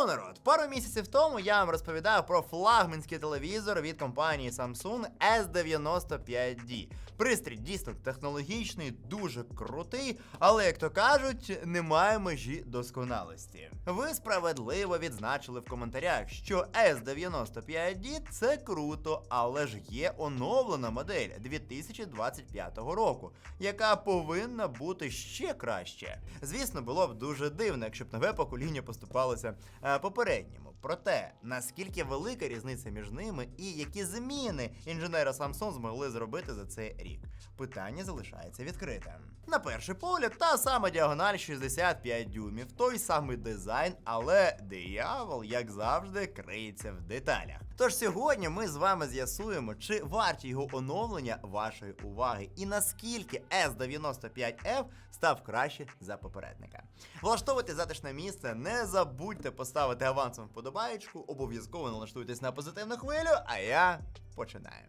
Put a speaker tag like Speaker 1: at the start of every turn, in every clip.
Speaker 1: Йоу, народ! Пару місяців тому я вам розповідав про флагманський телевізор від компанії Samsung S95D. Пристрій дійсно технологічний, дуже крутий, але, як то кажуть, немає межі досконалості. Ви справедливо відзначили в коментарях, що S95D це круто, але ж є оновлена модель 2025 року, яка повинна бути ще краще. Звісно, було б дуже дивно, якщо б нове покоління поступалося е, попередньому. Проте, наскільки велика різниця між ними і які зміни інженери Samsung змогли зробити за цей рік? Питання залишається відкритим. На перший погляд, та сама діагональ 65 дюймів, той самий дизайн, але диявол, як завжди, криється в деталях. Тож сьогодні ми з вами з'ясуємо, чи варті його оновлення вашої уваги, і наскільки S95F став краще за попередника. Влаштовуйте затишне місце, не забудьте поставити авансом вподобаєчку, обов'язково налаштуйтесь на позитивну хвилю, а я починаю.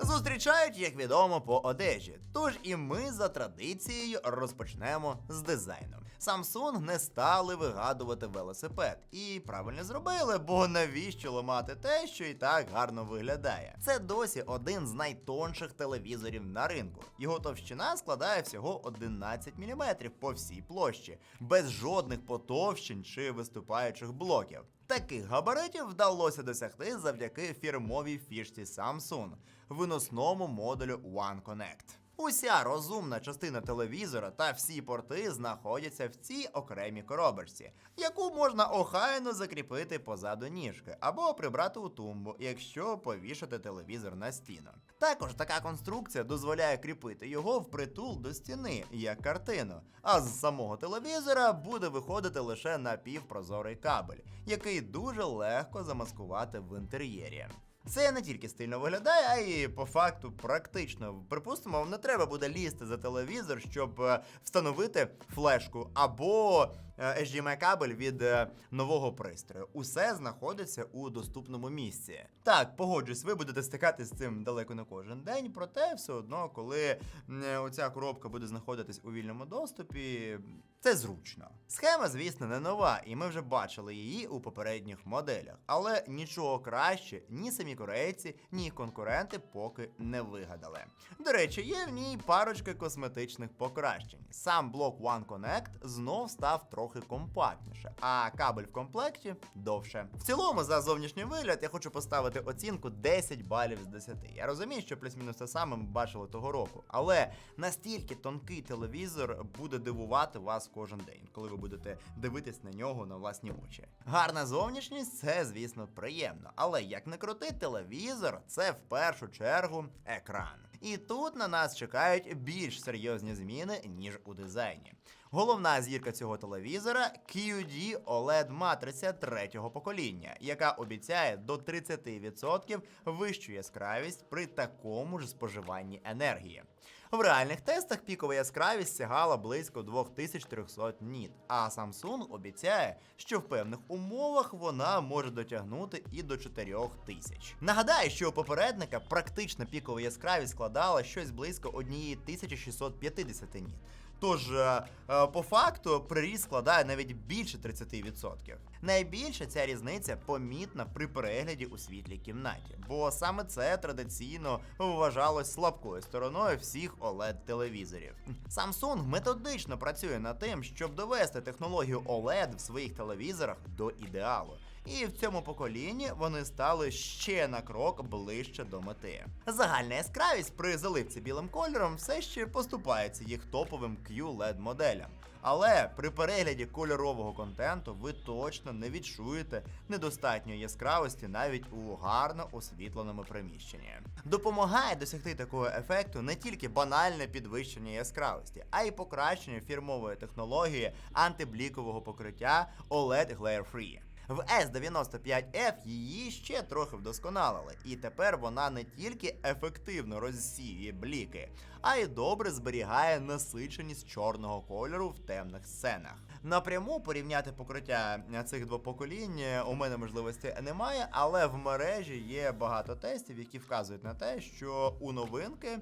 Speaker 1: Зустрічають, як відомо, по одежі. Тож і ми за традицією розпочнемо з дизайну. Samsung не стали вигадувати велосипед. І правильно зробили, бо навіщо ламати те, що і так гарно виглядає. Це досі один з найтонших телевізорів на ринку. Його товщина складає всього 11 мм по всій площі, без жодних потовщень чи виступаючих блоків. Таких габаритів вдалося досягти завдяки фірмовій фішці Samsung виносному модулю One Connect. Уся розумна частина телевізора та всі порти знаходяться в цій окремій коробочці, яку можна охайно закріпити позаду ніжки або прибрати у тумбу, якщо повішати телевізор на стіну. Також така конструкція дозволяє кріпити його впритул до стіни, як картину. А з самого телевізора буде виходити лише напівпрозорий кабель, який дуже легко замаскувати в інтер'єрі. Це не тільки стильно виглядає, а й по факту практично. Припустимо, вам не треба буде лізти за телевізор, щоб е, встановити флешку або HDMI кабель від е, нового пристрою. Усе знаходиться у доступному місці. Так, погоджусь, ви будете стикатись з цим далеко не кожен день, проте все одно, коли е, оця коробка буде знаходитись у вільному доступі, це зручно. Схема, звісно, не нова, і ми вже бачили її у попередніх моделях. Але нічого краще ні самі корейці, ні конкуренти поки не вигадали. До речі, є в ній парочка косметичних покращень. Сам блок One Connect знов став трохи компактніше, а кабель в комплекті довше. В цілому, за зовнішній вигляд, я хочу поставити оцінку 10 балів з 10. Я розумію, що плюс-мінус те саме ми бачили того року, але настільки тонкий телевізор буде дивувати вас кожен день, коли ви будете дивитись на нього на власні очі. Гарна зовнішність це, звісно, приємно, але як не крути, телевізор це в першу чергу екран. І тут на нас чекають більш серйозні зміни, ніж у дизайні. Головна зірка цього телевізора QD OLED матриця третього покоління, яка обіцяє до 30% вищу яскравість при такому ж споживанні енергії. В реальних тестах пікова яскравість сягала близько 2300 ніт, а Samsung обіцяє, що в певних умовах вона може дотягнути і до 4000. Нагадаю, що у попередника практична пікова яскравість складала щось близько 1650 ніт. Тож, е, е, по факту, приріст складає навіть більше 30%. Найбільше ця різниця помітна при перегляді у світлій кімнаті, бо саме це традиційно вважалось слабкою стороною всіх OLED-телевізорів. Samsung методично працює над тим, щоб довести технологію OLED в своїх телевізорах до ідеалу. І в цьому поколінні вони стали ще на крок ближче до мети. Загальна яскравість при заливці білим кольором все ще поступається їх топовим QLED моделям. Але при перегляді кольорового контенту ви точно не відчуєте недостатньої яскравості навіть у гарно освітленому приміщенні. Допомагає досягти такого ефекту не тільки банальне підвищення яскравості, а й покращення фірмової технології антиблікового покриття OLED Glare Free. В S95F її ще трохи вдосконалили, і тепер вона не тільки ефективно розсіює бліки, а й добре зберігає насиченість чорного кольору в темних сценах. Напряму порівняти покриття е, цих двох поколінь е, у мене можливості немає, але в мережі є багато тестів, які вказують на те, що у новинки е,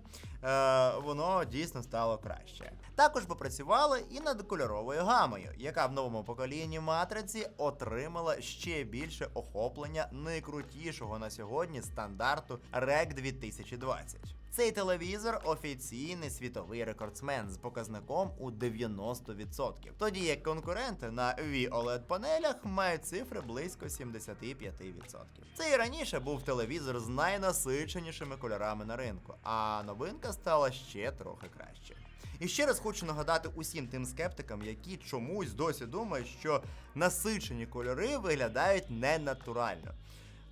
Speaker 1: воно дійсно стало краще. Також попрацювали і над кольоровою гамою, яка в новому поколінні матриці отримала ще більше охоплення найкрутішого на сьогодні стандарту REC 2020. Цей телевізор офіційний світовий рекордсмен з показником у 90%, тоді як конкуренти на VOLED панелях мають цифри близько 75%. Це і раніше був телевізор з найнасиченішими кольорами на ринку, а новинка стала ще трохи краще. І ще раз хочу нагадати усім тим скептикам, які чомусь досі думають, що насичені кольори виглядають ненатурально.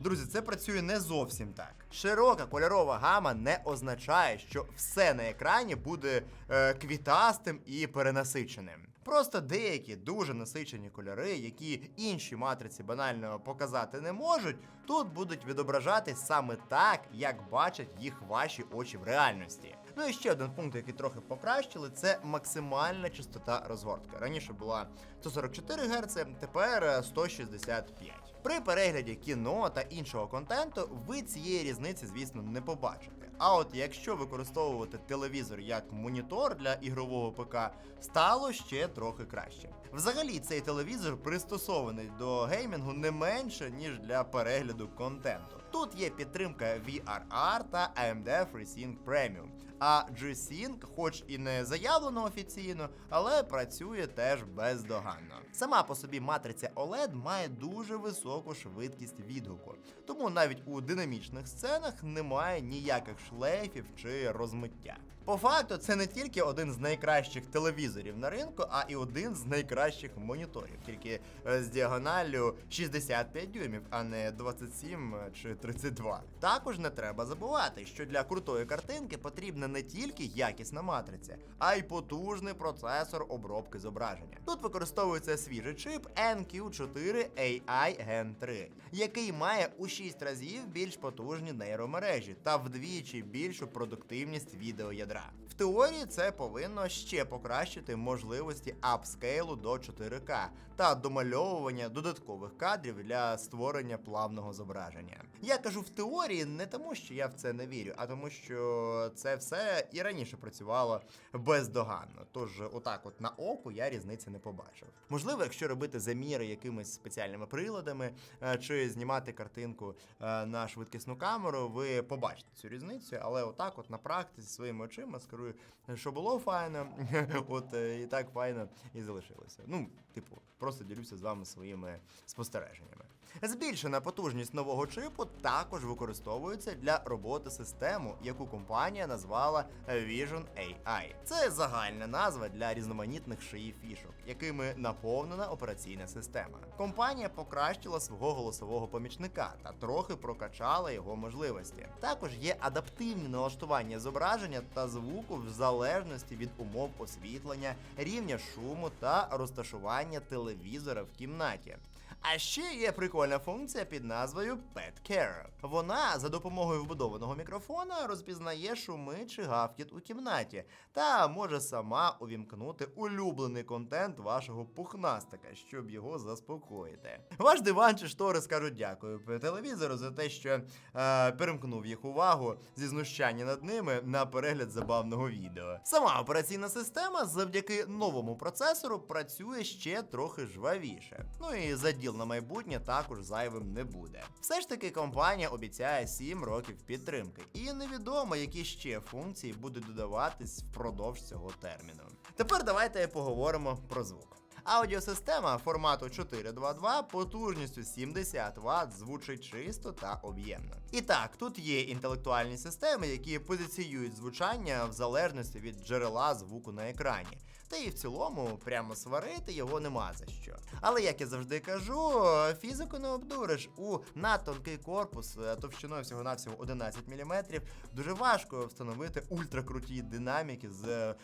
Speaker 1: Друзі, це працює не зовсім так. Широка кольорова гама не означає, що все на екрані буде е, квітастим і перенасиченим. Просто деякі дуже насичені кольори, які інші матриці банально показати не можуть, тут будуть відображатись саме так, як бачать їх ваші очі в реальності. Ну і ще один пункт, який трохи покращили, це максимальна частота розгортки. Раніше була 144 Гц, тепер е, 165. При перегляді кіно та іншого контенту ви цієї різниці, звісно, не побачите. А от якщо використовувати телевізор як монітор для ігрового ПК, стало ще трохи краще. Взагалі, цей телевізор пристосований до геймінгу не менше, ніж для перегляду контенту. Тут є підтримка VRR та AMD FreeSync Premium. А G-Sync, хоч і не заявлено офіційно, але працює теж бездоганно. Сама по собі матриця OLED має дуже високу швидкість відгуку, тому навіть у динамічних сценах немає ніяких шлейфів чи розмиття. По факту, це не тільки один з найкращих телевізорів на ринку, а і один з найкращих моніторів, тільки е, з діагоналлю 65 дюймів, а не 27 чи 32. Також не треба забувати, що для крутої картинки потрібна не тільки якісна матриця, а й потужний процесор обробки зображення. Тут використовується свіжий чип NQ4 AI Gen 3, який має у 6 разів більш потужні нейромережі та вдвічі більшу продуктивність відеоядра. В теорії це повинно ще покращити можливості апскейлу до 4К та домальовування додаткових кадрів для створення плавного зображення. Я кажу в теорії не тому, що я в це не вірю, а тому, що це все і раніше працювало бездоганно. Тож, отак, от на око я різниці не побачив. Можливо, якщо робити заміри якимись спеціальними приладами е, чи знімати картинку е, на швидкісну камеру, ви побачите цю різницю, але отак, от на практиці своїми очима скажу, що було файно, от е, і так файно і залишилося. Ну, типу, просто ділюся з вами своїми спостереженнями. Збільшена потужність нового чипу також використовується для роботи систему, яку компанія назвала Vision AI. Це загальна назва для різноманітних шиї фішок, якими наповнена операційна система. Компанія покращила свого голосового помічника та трохи прокачала його можливості. Також є адаптивні налаштування зображення та звуку в залежності від умов освітлення, рівня шуму та розташування телевізора в кімнаті. А ще є прикольна функція під назвою Pet Care. Вона за допомогою вбудованого мікрофона розпізнає шуми чи гавкіт у кімнаті та може сама увімкнути улюблений контент вашого пухнастика, щоб його заспокоїти. Ваш диван чи штори скажуть дякую телевізору за те, що е, перемкнув їх увагу зі знущання над ними на перегляд забавного відео. Сама операційна система завдяки новому процесору працює ще трохи жвавіше. Ну і заділ на майбутнє також зайвим не буде. Все ж таки, компанія обіцяє 7 років підтримки, і невідомо, які ще функції будуть додаватись впродовж цього терміну. Тепер давайте поговоримо про звук. Аудіосистема формату 422 потужністю 70 Вт звучить чисто та об'ємно. І так, тут є інтелектуальні системи, які позиціюють звучання в залежності від джерела звуку на екрані. Та і в цілому прямо сварити його нема за що. Але як я завжди кажу, фізику не обдуриш. У надтонкий корпус е, товщиною всього навсього 11 мм дуже важко встановити ультракруті динаміки з е,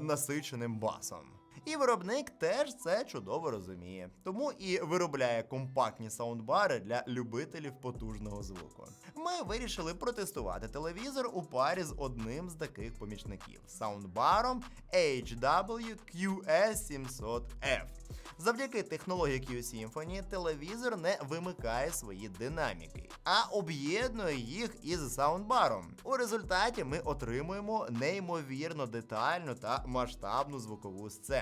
Speaker 1: насиченим басом. І виробник теж це чудово розуміє, тому і виробляє компактні саундбари для любителів потужного звуку. Ми вирішили протестувати телевізор у парі з одним з таких помічників саундбаром HWQS700F. Завдяки технології Q-Symphony телевізор не вимикає свої динаміки, а об'єднує їх із саундбаром. У результаті ми отримуємо неймовірно детальну та масштабну звукову сцену,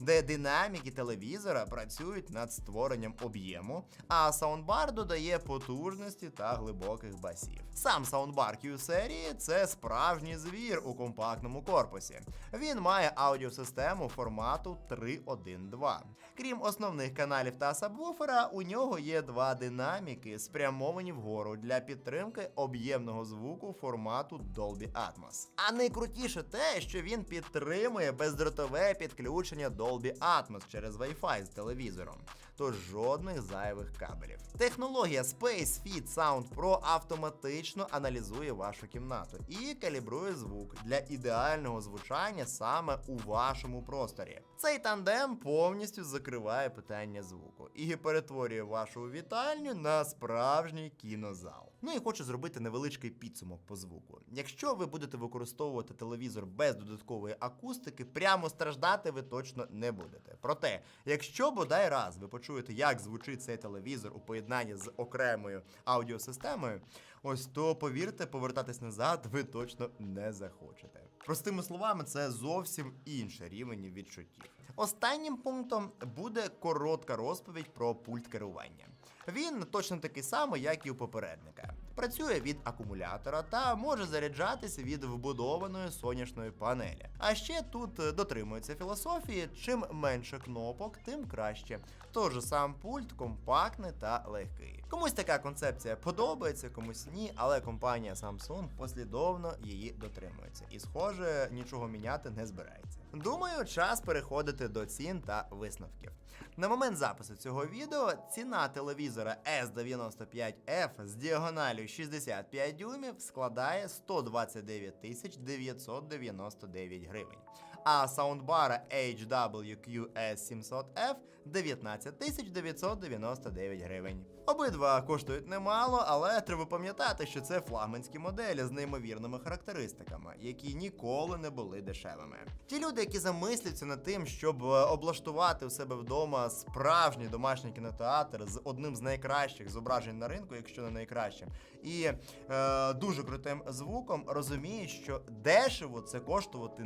Speaker 1: де динаміки телевізора працюють над створенням об'єму, а саундбар додає потужності та глибоких басів. Сам саундбар Q-серії це справжній звір у компактному корпусі. Він має аудіосистему формату 3.1.2. Крім основних каналів та сабвуфера, у нього є два динаміки, спрямовані вгору для підтримки об'ємного звуку формату Dolby Atmos. А найкрутіше те, що він підтримує бездротове підключення Dolby Atmos через Wi-Fi з телевізором. Тож жодних зайвих кабелів. Технологія Space Fit Sound Pro автоматично аналізує вашу кімнату і калібрує звук для ідеального звучання саме у вашому просторі. Цей тандем повністю закриває питання звуку і перетворює вашу вітальню на справжній кінозал. Ну і хочу зробити невеличкий підсумок по звуку. Якщо ви будете використовувати телевізор без додаткової акустики, прямо страждати ви точно не будете. Проте, якщо бодай раз ви почуєте, як звучить цей телевізор у поєднанні з окремою аудіосистемою, ось то повірте, повертатись назад ви точно не захочете. Простими словами, це зовсім інший рівень відчуттів. Останнім пунктом буде коротка розповідь про пульт керування. Він точно такий самий, як і у попередника. Працює від акумулятора та може заряджатися від вбудованої сонячної панелі. А ще тут е, дотримується філософії: чим менше кнопок, тим краще. Тож сам пульт компактний та легкий. Комусь така концепція подобається, комусь ні, але компанія Samsung послідовно її дотримується. І, схоже, нічого міняти не збирається. Думаю, час переходити до цін та висновків. На момент запису цього відео ціна телевізора S95F з діагоналю 65 дюймів складає 129 тисяч 999 гривень, а саундбара HWQS700F 19 тисяч 999 гривень. Обидва коштують немало, але треба пам'ятати, що це флагманські моделі з неймовірними характеристиками, які ніколи не були дешевими. Ті люди, які замисляться над тим, щоб е, облаштувати у себе вдома справжній домашній кінотеатр з одним з найкращих зображень на ринку, якщо не найкращим, і е, дуже крутим звуком, розуміють, що дешево це коштувати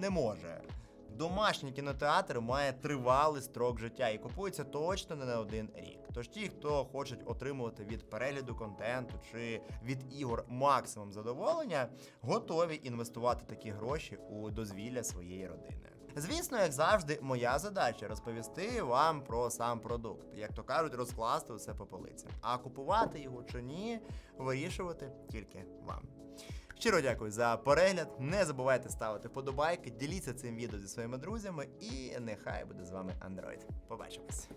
Speaker 1: не може. Домашній кінотеатр має тривалий строк життя і купується точно не на один рік. Тож ті, хто хочуть отримувати від перегляду контенту чи від ігор максимум задоволення, готові інвестувати такі гроші у дозвілля своєї родини. Звісно, як завжди, моя задача розповісти вам про сам продукт, як то кажуть, розкласти усе по полицям. А купувати його чи ні, вирішувати тільки вам. Щиро дякую за перегляд. Не забувайте ставити вподобайки, діліться цим відео зі своїми друзями, і нехай буде з вами Android. Побачимось.